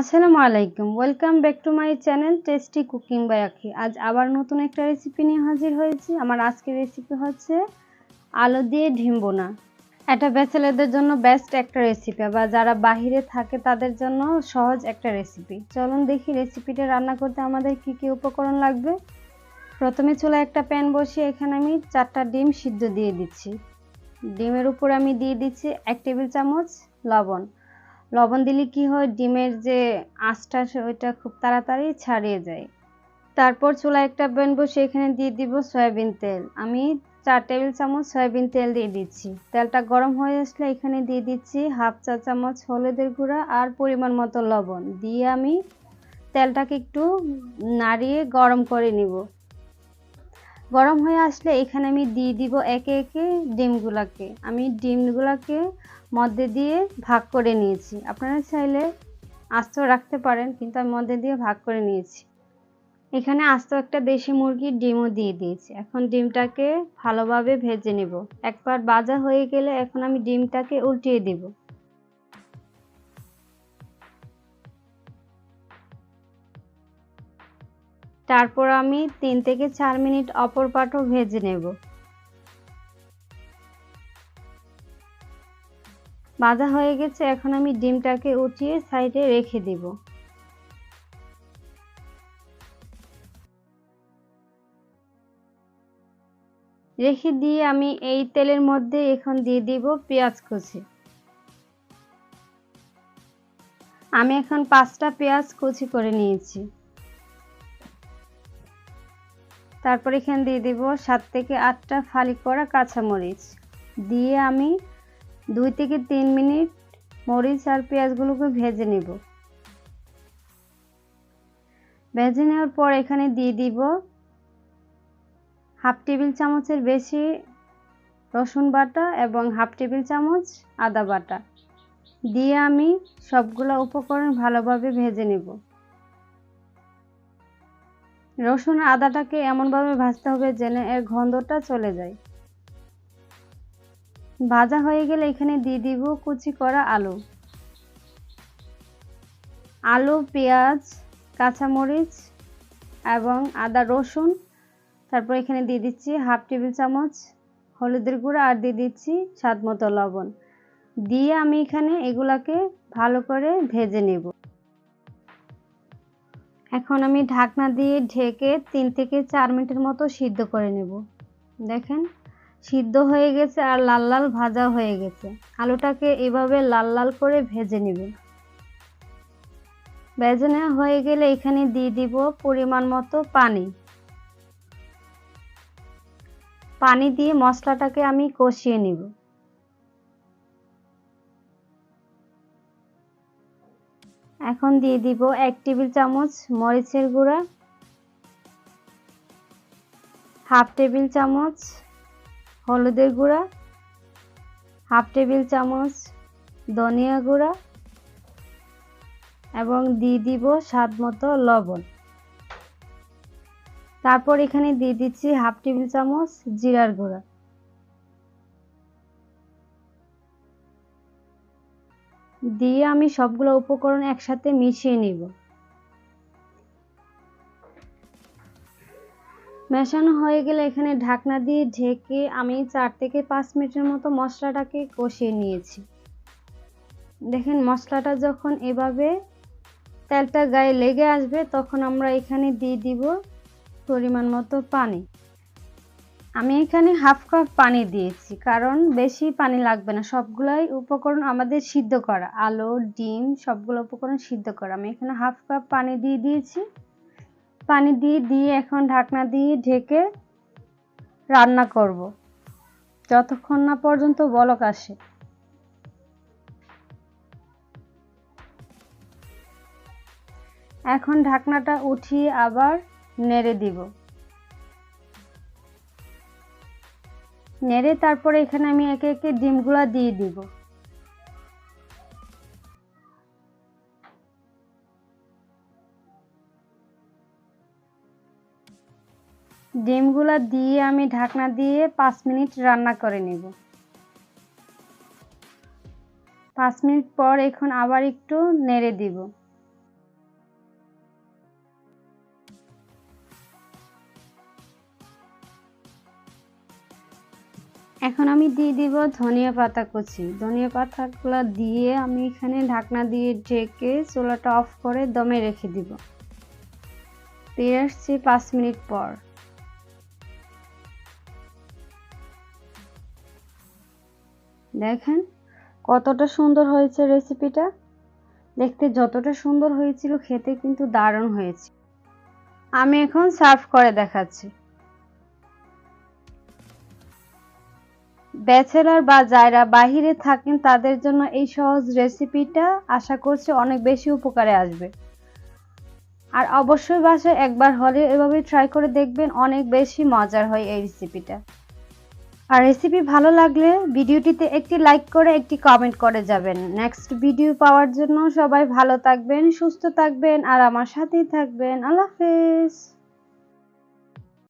আসসালামু আলাইকুম। Welcome back to my channel tasty cooking by Akhi আজ আবার নতুন একটা রেসিপি নিয়ে হাজির হয়েছি। আমার আজকের রেসিপি হচ্ছে আলু দিয়ে ডিম বোনা। এটা ব্যাচেলারদের জন্য বেস্ট একটা রেসিপি বা যারা বাহিরে থাকে তাদের জন্য সহজ একটা রেসিপি চলুন দেখি রেসিপিটা রান্না করতে আমাদের কি কি উপকরণ লাগবে। প্রথমে চুলা একটা প্যান বসিয়ে এখানে আমি চারটা ডিম সিদ্ধ দিয়ে দিচ্ছি। ডিমের উপর আমি দিয়ে দিচ্ছি এক টেবিল চামচ লবণ। লবণ দিলে কি হয়? ডিমের যে আঁচটা, ওইটা খুব তাড়াতাড়ি ছাড়িয়ে যায়। তারপর চুলা একটা প্যান বসে এখানে দিয়ে দিব সয়াবিন তেল। আমি চার টেবিল চামচ সয়াবিন তেল দিয়ে দিচ্ছি। তেলটা গরম হয়ে আসলে এখানে দিয়ে দিচ্ছি হাফ চা চামচ হলুদের গুঁড়া আর পরিমাণ মতো লবণ। দিয়ে আমি তেলটাকে একটু নাড়িয়ে গরম করে নিব। গরম হয়ে আসলে এখানে আমি দিয়ে দিব একে একে ডিমগুলাকে। আমি ডিমগুলাকে মধ্যে দিয়ে ভাগ করে নিয়েছি। আপনারা চাইলে আস্ত রাখতে পারেন, কিন্তু আমি মধ্যে দিয়ে ভাগ করে নিয়েছি। এখানে আস্ত একটা দেশি মুরগির ডিমও দিয়ে দিয়েছি। এখন ডিমটাকে ভালোভাবে ভেজে নেব। একবার ভাজা হয়ে গেলে এখন আমি ডিমটাকে উল্টিয়ে দেব। তারপর আমি তিন থেকে চার মিনিট অপর পাটও ভেজে নেব। ভাজা হয়ে গেছে, এখন আমি ডিমটাকে উঠিয়ে সাইডে রেখে দেব। রেখে দিয়ে আমি এই তেলের মধ্যে এখন দিয়ে দিব পেঁয়াজ কুচি। আমি এখন পাঁচটা পেঁয়াজ কুচি করে নিয়েছি। তারপর এখানে দিয়ে দিব সাত থেকে আটটা ফালি করা কাঁচামরিচ। দিয়ে আমি দুই থেকে তিন মিনিট মরিচ আর পেঁয়াজগুলোকে ভেজে নেব। ভেজে নেওয়ার পর এখানে দিয়ে দিব হাফ টেবিল চামচের বেশি রসুন বাটা এবং হাফ টেবিল চামচ আদা বাটা। দিয়ে আমি সবগুলো উপকরণ ভালোভাবে ভেজে নেব। রসুন আদাটাকে এমনভাবে ভাজতে হবে যেন এর গন্ধটা চলে যায়। ভাজা হয়ে গেলে এখানে দিয়ে দিব কুচি করা আলু। আলু, পেঁয়াজ, কাঁচামরিচ এবং আদা, রসুন। তারপর এখানে দিয়ে দিচ্ছি হাফ টেবিল চামচ হলুদের গুঁড়া আর দিয়ে দিচ্ছি স্বাদ মতো লবণ। দিয়ে আমি এখানে এগুলাকে ভালো করে ভেজে নেব। এখন আমি ঢাকনা দিয়ে ঢেকে তিন থেকে চার মিনিটের মতো সিদ্ধ করে নেব। দেখেন সিদ্ধ হয়ে গেছে আর লাল লাল ভাজা হয়ে গেছে। আলুটাকে এভাবে লাল লাল করে ভেজে নেবেন। ভেজে নেওয়া হয়ে গেলে এখানে দিয়ে দিব পরিমাণ মতো পানি। পানি দিয়ে মশলাটাকে আমি কষিয়ে নিব। এখন দিয়ে দিব এক টেবিল চামচ মরিচের গুঁড়া। হাফ টেবিল চামচ হলুদের গুঁড়া, হাফ টেবিল চামচ ধনিয়া গুঁড়া এবং দিয়ে দিব স্বাদ মতো লবণ। তারপর এখানে দিয়ে দিচ্ছি হাফ টেবিল চামচ জিরার গুঁড়া। দিয়ে আমি সবগুলো উপকরণ একসাথে মিশিয়ে নিব। মেশানো হয়ে গেলে এখানে ঢাকনা দিয়ে ঢেকে আমি চার থেকে পাঁচ মিনিটের মতো মশলাটাকে কষিয়ে নিয়েছি। দেখেন মশলাটা যখন এভাবে তেলটা গায়ে লেগে আসবে, তখন আমরা এখানে দিয়ে দিব পরিমাণ মতো পানি। আমি এখানে হাফ কাপ পানি দিয়েছি, কারণ বেশি পানি লাগবে না। সবগুলাই উপকরণ আমাদের সিদ্ধ করা। আলু, ডিম, সবগুলো উপকরণ সিদ্ধ করা। আমি এখানে হাফ কাপ পানি দিয়ে দিয়েছি। পানি দিয়ে দিয়ে এখন ঢাকনা দিয়ে ঢেকে রান্না করব। যতক্ষণ না পর্যন্ত বলক আসে। এখন ঢাকনাটা উঠিয়ে আবার নেড়ে দিব। নেড়ে তারপরে এখানে আমি একে একে ডিমগুলা দিয়ে দিব। ডিমগুলো দিয়ে আমি ঢাকনা দিয়ে পাঁচ মিনিট রান্না করে নেব। পাঁচ মিনিট পর এখন আবার একটু নেড়ে দিব। এখন আমি দিয়ে দিব ধনিয়া পাতা কুচি। ধনিয়া পাতাগুলো দিয়ে আমি এখানে ঢাকনা দিয়ে ঢেকে চোলাটা অফ করে দমে রেখে দিব। পেয়ে আসছি পাঁচ মিনিট পর। দেখেন, কতটা সুন্দর হয়েছে রেসিপিটা দেখতে যতটা সুন্দর হয়েছিল, খেতে কিন্তু দারুণ হয়েছে। আমি এখন সার্ভ করে দেখাচ্ছি। ব্যাচেলার বা যারা বাহিরে থাকেন, তাদের জন্য এই সহজ রেসিপিটা আশা করছি অনেক বেশি উপকারে আসবে। আর অবশ্যই বাসায় একবার হলে এভাবে ট্রাই করে দেখবেন, অনেক বেশি মজার হয় এই রেসিপিটা আর রেসিপি ভালো লাগলে ভিডিওটিতে একটি লাইক করে একটি কমেন্ট করে যাবেন। নেক্সট ভিডিও পাওয়ার জন্য সবাই ভালো থাকবেন, সুস্থ থাকবেন, আর আমার সাথেই থাকবেন। আল্লাহ হাফেজ।